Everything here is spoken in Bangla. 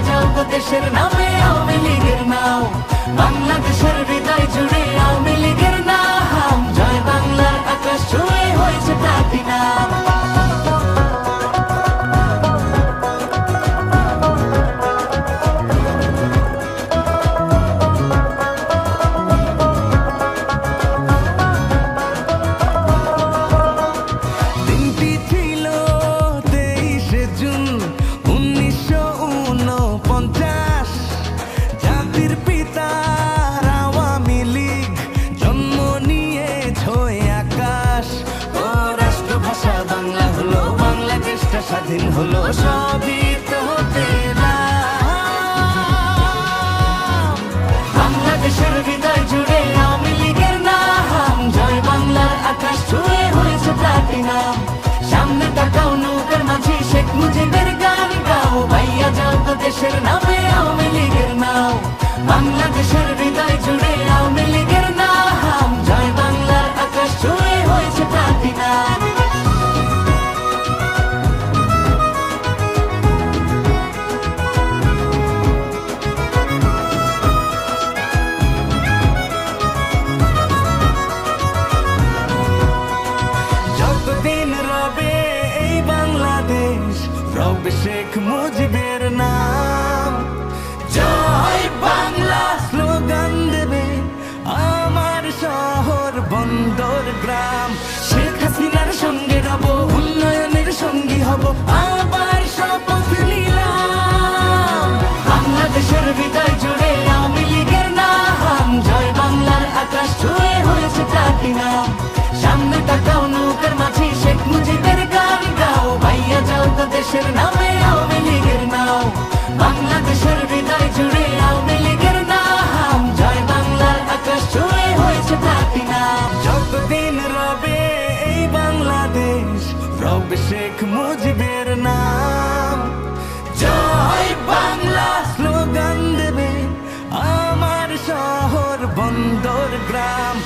সাজাও দেশের নামে আওয়ামী লীগের নাও বাংলাদেশের স্বাধীন হলো সবই তো বাংলাদেশের হৃদয় জুড়ে আমি লীগের নাম জয় বাংলার আকাশ ছুঁয়ে হয়েছে প্লাটিনাম। সামনে তাকাও নৌকার মাঝে শেখ মুজিবের গান গাও। ভাইয়া যাও তো দেশের নামে শেখ মুজিবের নাম। জয় বাংলা স্লোগান দেবে আমার শহর বন্দর গ্রাম। শেখ হাসিনার সঙ্গে রব, উন্নয়নের সঙ্গী হব আবার শপথ নিলাম। বাংলাদেশের হৃদয় জুড়ে আওয়ামী লীগের নাম। জয় বাংলার আকাশ ছুঁয়ে হয়েছে প্লাটিনাম সামনে প্লাটিনাম যতদিন রবে বাংলাদেশ, রবে শেখ মুজিবের নাম। জয় বাংলা, স্লোগান দেবে আমার শহর বন্দর গ্রাম।